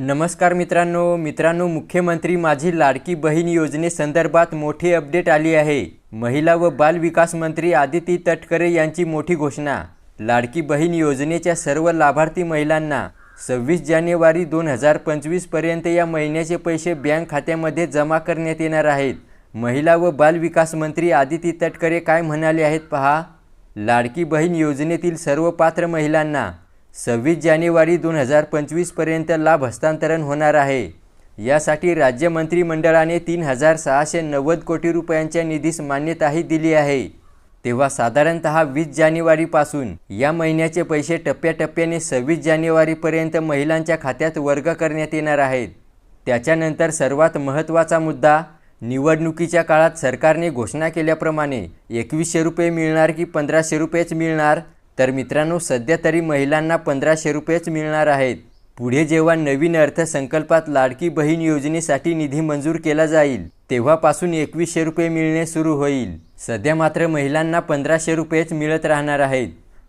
नमस्कार मित्रांनो मित्रांनो मुख्यमंत्री माझी लाडकी बहीण योजनेसंदर्भात मोठी अपडेट आली आहे. महिला व बाल विकास मंत्री आदिती तटकरे यांची मोठी घोषणा. लाडकी बहीण योजनेच्या सर्व लाभार्थी महिलांना सव्वीस जानेवारी दोन हजार पंचवीसपर्यंत या महिन्याचे पैसे बँक खात्यामध्ये जमा करण्यात येणार आहेत. महिला व बाल विकास मंत्री आदिती तटकरे काय म्हणाले आहेत पहा. लाडकी बहीण योजनेतील सर्व पात्र महिलांना सव्वीस जानेवारी दोन हजार पंचवीसपर्यंत लाभ हस्तांतरण होणार आहे. यासाठी राज्य मंत्रिमंडळाने तीन हजार सहाशे नव्वद कोटी रुपयांच्या निधीस मान्यताही दिली आहे. तेव्हा साधारणत वीस जानेवारीपासून या महिन्याचे पैसे टप्प्याटप्प्याने सव्वीस जानेवारीपर्यंत महिलांच्या खात्यात वर्ग करण्यात येणार आहेत. त्याच्यानंतर सर्वात महत्त्वाचा मुद्दा निवडणुकीच्या काळात सरकारने घोषणा केल्याप्रमाणे एकवीसशे रुपये मिळणार की पंधराशे रुपयेच मिळणार? तर मित्रांनो सध्या तरी महिलांना पंधराशे रुपयेच मिळणार आहेत. पुढे जेव्हा नवीन अर्थसंकल्पात लाडकी बहीण योजनेसाठी निधी मंजूर केला जाईल तेव्हापासून एकवीसशे रुपये मिळणे सुरू होईल. सध्या मात्र महिलांना पंधराशे रुपयेच मिळत राहणार आहेत.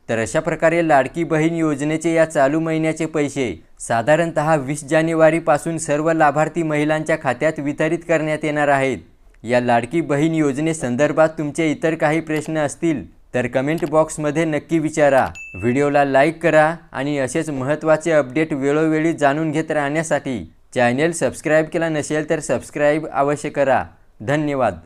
तर अशा प्रकारे लाडकी बहीण योजनेचे या चालू महिन्याचे पैसे साधारणत वीस जानेवारीपासून सर्व लाभार्थी महिलांच्या खात्यात वितरित करण्यात येणार आहेत. या लाडकी बहीण योजनेसंदर्भात तुमचे इतर काही प्रश्न असतील तर कमेंट बॉक्समध्ये नक्की विचारा. व्हिडिओला लाईक करा आणि असेच महत्त्वाचे अपडेट वेळोवेळी जाणून घेत राहण्यासाठी चॅनेल सबस्क्राईब केला नसेल तर सबस्क्राईब अवश्य करा. धन्यवाद.